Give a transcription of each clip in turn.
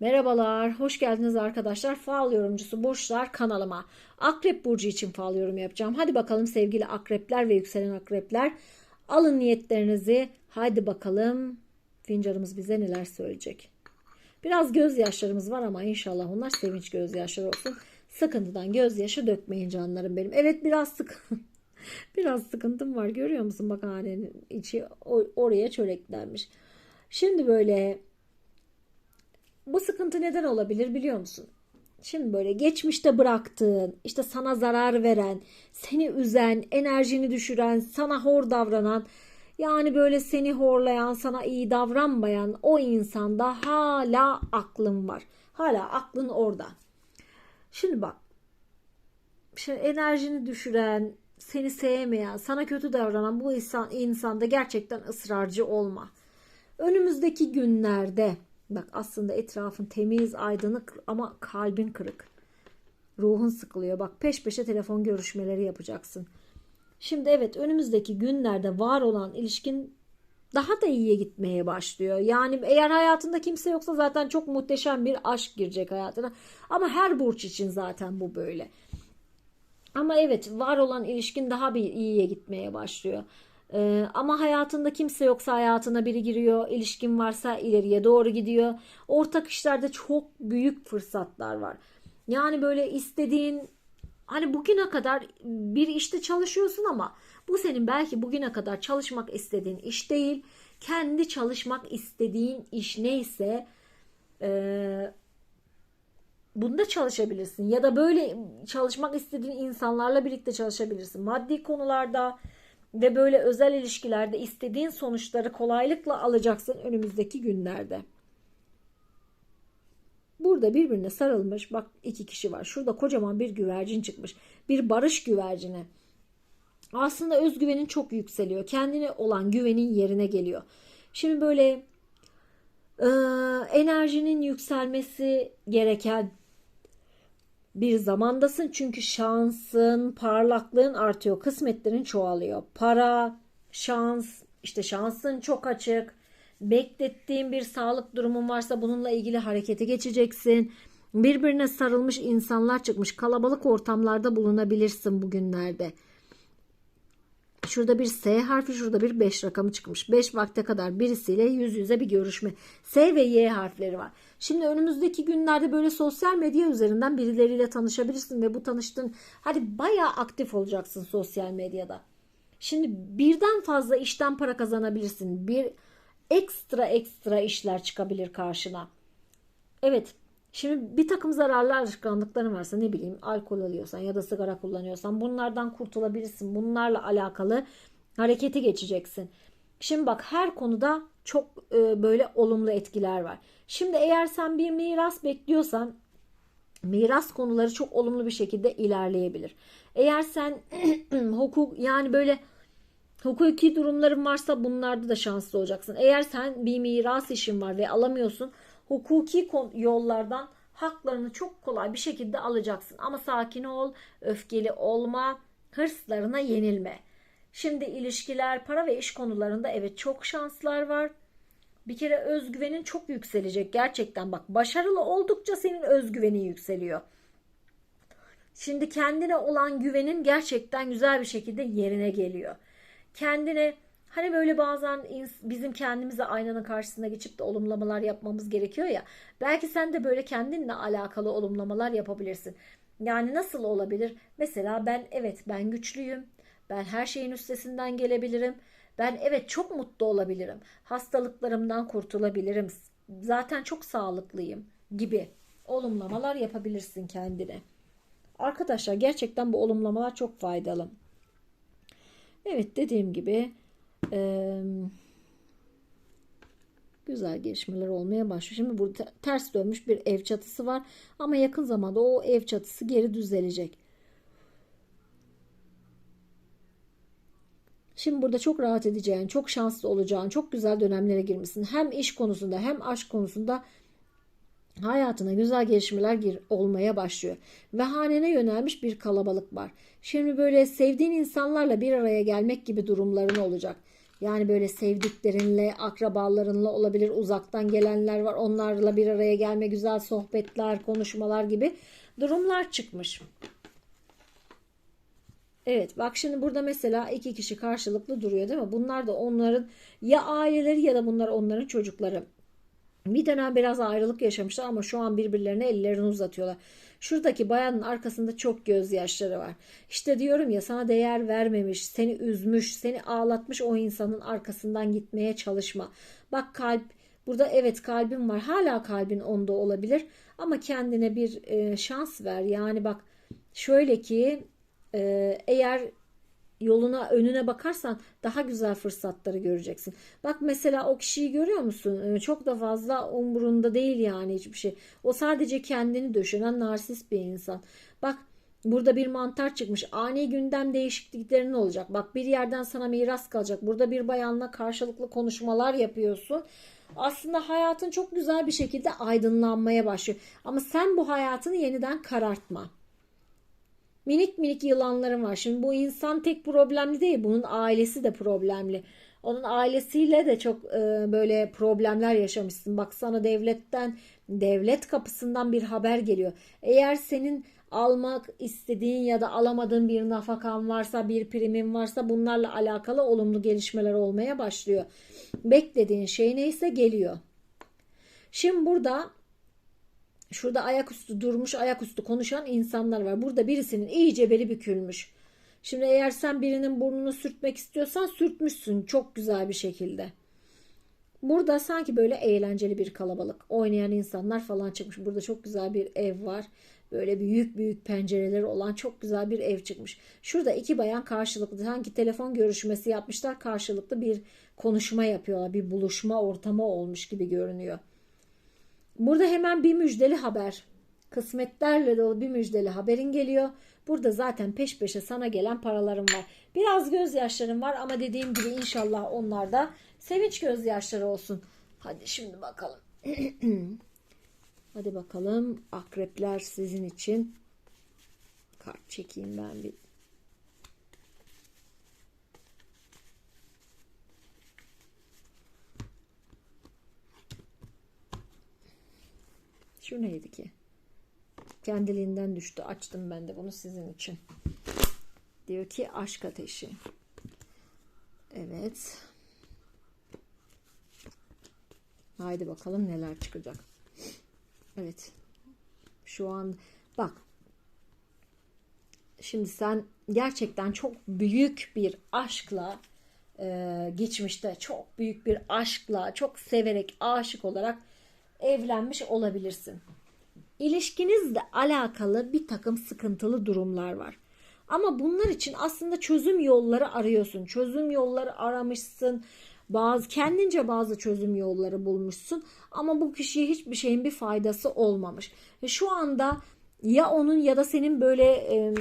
Merhabalar, hoş geldiniz arkadaşlar. Fal yorumcusu Burçlar kanalıma. Akrep Burcu için fal yorum yapacağım. Hadi bakalım sevgili akrepler ve yükselen akrepler. Alın niyetlerinizi. Hadi bakalım fincanımız bize neler söyleyecek. Biraz gözyaşlarımız var ama inşallah onlar sevinç gözyaşları olsun. Sıkıntıdan gözyaşı dökmeyin canlarım benim. Evet biraz sık biraz sıkıntım var görüyor musun? Bak hanenin içi oraya çöreklenmiş. Şimdi böyle bu sıkıntı neden olabilir biliyor musun? Şimdi böyle geçmişte bıraktığın, işte sana zarar veren, seni üzen, enerjini düşüren, sana hor davranan, yani böyle seni horlayan, sana iyi davranmayan o insanda hala aklın var. Hala aklın orada. Şimdi bak. Şimdi enerjini düşüren, seni sevmeyen, sana kötü davranan bu insan, insanda gerçekten ısrarcı olma. Önümüzdeki günlerde Bak aslında etrafın temiz, aydınlık ama kalbin kırık. Ruhun sıkılıyor. Bak peş peşe telefon görüşmeleri yapacaksın. Şimdi evet önümüzdeki günlerde var olan ilişkin daha da iyiye gitmeye başlıyor. Yani eğer hayatında kimse yoksa zaten çok muhteşem bir aşk girecek hayatına. Ama her burç için zaten bu böyle. Ama evet var olan ilişkin daha bir iyiye gitmeye başlıyor. Ee, ama hayatında kimse yoksa hayatına biri giriyor. İlişkin varsa ileriye doğru gidiyor. Ortak işlerde çok büyük fırsatlar var. Yani böyle istediğin hani bugüne kadar bir işte çalışıyorsun ama bu senin belki bugüne kadar çalışmak istediğin iş değil. Kendi çalışmak istediğin iş neyse e, bunda çalışabilirsin. Ya da böyle çalışmak istediğin insanlarla birlikte çalışabilirsin. Maddi konularda ve böyle özel ilişkilerde istediğin sonuçları kolaylıkla alacaksın önümüzdeki günlerde. Burada birbirine sarılmış bak iki kişi var. Şurada kocaman bir güvercin çıkmış. Bir barış güvercini. Aslında özgüvenin çok yükseliyor. Kendine olan güvenin yerine geliyor. Şimdi böyle e, enerjinin yükselmesi gereken bir zamandasın çünkü şansın, parlaklığın artıyor, kısmetlerin çoğalıyor. Para, şans, işte şansın çok açık. Beklettiğin bir sağlık durumun varsa bununla ilgili harekete geçeceksin. Birbirine sarılmış insanlar çıkmış. Kalabalık ortamlarda bulunabilirsin bugünlerde. Şurada bir S harfi, şurada bir 5 rakamı çıkmış. 5 vakte kadar birisiyle yüz yüze bir görüşme. S ve Y harfleri var. Şimdi önümüzdeki günlerde böyle sosyal medya üzerinden birileriyle tanışabilirsin ve bu tanıştığın hadi bayağı aktif olacaksın sosyal medyada. Şimdi birden fazla işten para kazanabilirsin. Bir ekstra ekstra işler çıkabilir karşına. Evet Şimdi bir takım zararlı alışkanlıkların varsa ne bileyim alkol alıyorsan ya da sigara kullanıyorsan bunlardan kurtulabilirsin. Bunlarla alakalı harekete geçeceksin. Şimdi bak her konuda çok e, böyle olumlu etkiler var. Şimdi eğer sen bir miras bekliyorsan miras konuları çok olumlu bir şekilde ilerleyebilir. Eğer sen hukuk yani böyle hukuki durumların varsa bunlarda da şanslı olacaksın. Eğer sen bir miras işin var ve alamıyorsun hukuki yollardan haklarını çok kolay bir şekilde alacaksın. Ama sakin ol, öfkeli olma, hırslarına yenilme. Şimdi ilişkiler, para ve iş konularında evet çok şanslar var. Bir kere özgüvenin çok yükselecek gerçekten bak başarılı oldukça senin özgüvenin yükseliyor. Şimdi kendine olan güvenin gerçekten güzel bir şekilde yerine geliyor. Kendine Hani böyle bazen bizim kendimize aynanın karşısına geçip de olumlamalar yapmamız gerekiyor ya. Belki sen de böyle kendinle alakalı olumlamalar yapabilirsin. Yani nasıl olabilir? Mesela ben evet ben güçlüyüm. Ben her şeyin üstesinden gelebilirim. Ben evet çok mutlu olabilirim. Hastalıklarımdan kurtulabilirim. Zaten çok sağlıklıyım gibi olumlamalar yapabilirsin kendine. Arkadaşlar gerçekten bu olumlamalar çok faydalı. Evet dediğim gibi e, güzel gelişmeler olmaya başlıyor. Şimdi burada ters dönmüş bir ev çatısı var ama yakın zamanda o ev çatısı geri düzelecek. Şimdi burada çok rahat edeceğin, çok şanslı olacağın, çok güzel dönemlere girmişsin. Hem iş konusunda hem aşk konusunda hayatına güzel gelişmeler gir olmaya başlıyor. Ve hanene yönelmiş bir kalabalık var. Şimdi böyle sevdiğin insanlarla bir araya gelmek gibi durumların olacak. Yani böyle sevdiklerinle, akrabalarınla olabilir, uzaktan gelenler var. Onlarla bir araya gelme, güzel sohbetler, konuşmalar gibi durumlar çıkmış. Evet bak şimdi burada mesela iki kişi karşılıklı duruyor değil mi? Bunlar da onların ya aileleri ya da bunlar onların çocukları. Bir dönem biraz ayrılık yaşamışlar ama şu an birbirlerine ellerini uzatıyorlar. Şuradaki bayanın arkasında çok gözyaşları var. İşte diyorum ya sana değer vermemiş, seni üzmüş, seni ağlatmış o insanın arkasından gitmeye çalışma. Bak kalp burada evet kalbin var. Hala kalbin onda olabilir ama kendine bir e, şans ver. Yani bak şöyle ki e, eğer yoluna önüne bakarsan daha güzel fırsatları göreceksin. Bak mesela o kişiyi görüyor musun? Ee, Çok da fazla umurunda değil yani hiçbir şey. O sadece kendini düşünen narsist bir insan. Bak Burada bir mantar çıkmış. Ani gündem değişikliklerinin olacak. Bak bir yerden sana miras kalacak. Burada bir bayanla karşılıklı konuşmalar yapıyorsun. Aslında hayatın çok güzel bir şekilde aydınlanmaya başlıyor. Ama sen bu hayatını yeniden karartma. Minik minik yılanlarım var. Şimdi bu insan tek problemli değil. Bunun ailesi de problemli. Onun ailesiyle de çok e, böyle problemler yaşamışsın. Bak sana devletten, devlet kapısından bir haber geliyor. Eğer senin almak istediğin ya da alamadığın bir nafakan varsa, bir primin varsa bunlarla alakalı olumlu gelişmeler olmaya başlıyor. Beklediğin şey neyse geliyor. Şimdi burada Şurada ayaküstü durmuş, ayaküstü konuşan insanlar var. Burada birisinin iyice beli bükülmüş. Şimdi eğer sen birinin burnunu sürtmek istiyorsan sürtmüşsün çok güzel bir şekilde. Burada sanki böyle eğlenceli bir kalabalık. Oynayan insanlar falan çıkmış. Burada çok güzel bir ev var. Böyle büyük büyük pencereleri olan çok güzel bir ev çıkmış. Şurada iki bayan karşılıklı sanki telefon görüşmesi yapmışlar. Karşılıklı bir konuşma yapıyorlar. Bir buluşma ortamı olmuş gibi görünüyor. Burada hemen bir müjdeli haber. Kısmetlerle dolu bir müjdeli haberin geliyor. Burada zaten peş peşe sana gelen paralarım var. Biraz gözyaşlarım var ama dediğim gibi inşallah onlar da sevinç gözyaşları olsun. Hadi şimdi bakalım. Hadi bakalım akrepler sizin için. Kart çekeyim ben bir. Şu neydi ki? Kendiliğinden düştü. Açtım ben de bunu sizin için. Diyor ki aşk ateşi. Evet. Haydi bakalım neler çıkacak. Evet. Şu an bak. Şimdi sen gerçekten çok büyük bir aşkla e, geçmişte çok büyük bir aşkla çok severek aşık olarak evlenmiş olabilirsin. İlişkinizle alakalı bir takım sıkıntılı durumlar var. Ama bunlar için aslında çözüm yolları arıyorsun. Çözüm yolları aramışsın. Bazı kendince bazı çözüm yolları bulmuşsun ama bu kişiye hiçbir şeyin bir faydası olmamış. Ve şu anda ya onun ya da senin böyle e,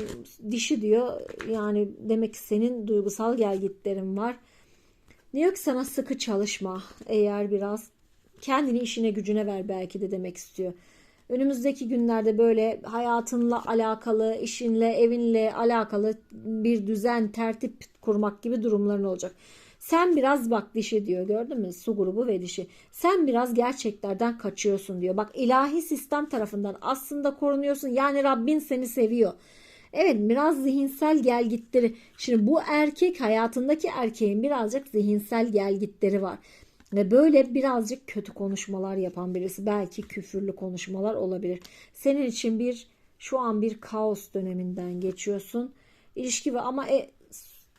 dişi diyor yani demek ki senin duygusal gelgitlerin var. Diyor ki sana sıkı çalışma eğer biraz kendini işine gücüne ver belki de demek istiyor. Önümüzdeki günlerde böyle hayatınla alakalı, işinle, evinle alakalı bir düzen, tertip kurmak gibi durumların olacak. Sen biraz bak dişi diyor gördün mü? Su grubu ve dişi. Sen biraz gerçeklerden kaçıyorsun diyor. Bak ilahi sistem tarafından aslında korunuyorsun. Yani Rabbin seni seviyor. Evet biraz zihinsel gelgitleri. Şimdi bu erkek hayatındaki erkeğin birazcık zihinsel gelgitleri var. Ve böyle birazcık kötü konuşmalar yapan birisi belki küfürlü konuşmalar olabilir. Senin için bir şu an bir kaos döneminden geçiyorsun. İlişki ve ama e,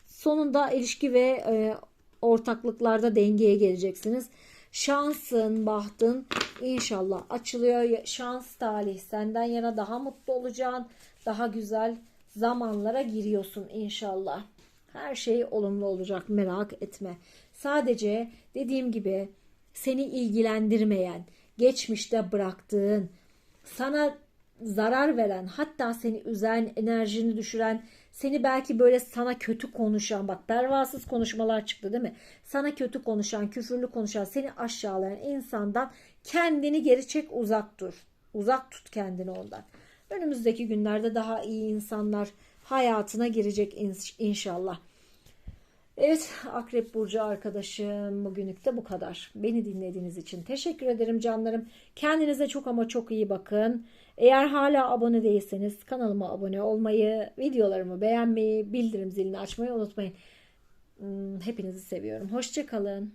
sonunda ilişki ve e, ortaklıklarda dengeye geleceksiniz. Şansın, bahtın inşallah açılıyor. Şans talih senden yana daha mutlu olacaksın. Daha güzel zamanlara giriyorsun inşallah. Her şey olumlu olacak merak etme. Sadece dediğim gibi seni ilgilendirmeyen, geçmişte bıraktığın, sana zarar veren, hatta seni üzen, enerjini düşüren, seni belki böyle sana kötü konuşan, bak pervasız konuşmalar çıktı değil mi? Sana kötü konuşan, küfürlü konuşan, seni aşağılayan insandan kendini geri çek, uzak dur. Uzak tut kendini ondan. Önümüzdeki günlerde daha iyi insanlar hayatına girecek inşallah. Evet Akrep Burcu arkadaşım bugünlük de bu kadar. Beni dinlediğiniz için teşekkür ederim canlarım. Kendinize çok ama çok iyi bakın. Eğer hala abone değilseniz kanalıma abone olmayı, videolarımı beğenmeyi, bildirim zilini açmayı unutmayın. Hmm, Hepinizi seviyorum. Hoşçakalın.